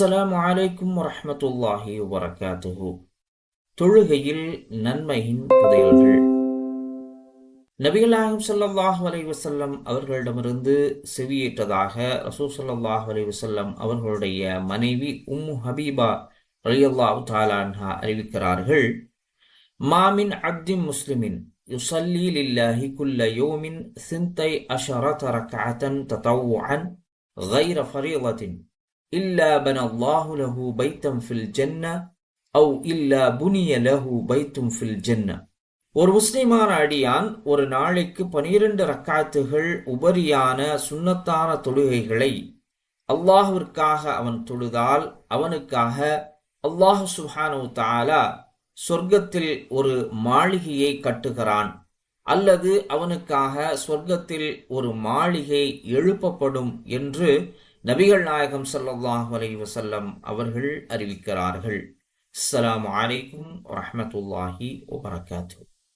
அஸ்ஸலாமு அலைக்கும் வரஹ்மத்துல்லாஹி வபரகாத்துஹு தொழுகையில் நன்மையின் புதையல்கள் நபிகளாயும் ஸல்லல்லாஹு அலைஹி வஸல்லம் அவர்களிடமிருந்து செவியேற்றதாக ரசூல் ஸல்லல்லாஹு அலைஹி வஸல்லம் அவர்களுடைய மனைவி உம்மு ஹபீபா ரலியல்லாஹு தஆலா அன்ஹா அறிவிக்கிறார்கள் மாமின் அப்தின் முஸ்லிமின் யுஸல்லி லில்லாஹி குல்ல யௌமின் சிந்தை அஷரத ரக்அத்தன் ததவ்வுஅன் غير فريضة இல்லா பன அல்லாஹு லஹு பைத்தம் ஃபில் ஜென்ன அவு இல்லா புனிய லஹு பைத்தும் ஃபில் ஜென்ன ஒரு முஸ்லிமான அடியான் ஒரு நாளைக்கு பனிரெண்டு ரக்காத்துகள் உபரியான சுண்ணத்தான தொழுகைகளை அல்லாஹுவிற்காக அவன் தொழுதால் அவனுக்காக அல்லாஹு சுஹானு தாலா சொர்க்கத்தில் ஒரு மாளிகையை கட்டுகிறான். அல்லது அவனுக்காக சொர்க்கத்தில் ஒரு மாளிகை எழுப்பப்படும் என்று நபிகள் நாயகம் ஸல்லல்லாஹு அலைஹி வசல்லம் அவர்கள் அறிவிக்கிறார்கள். அஸ்லாம் வலைக்கும் வரமத்துல்லாஹி வபரகாத்துஹு.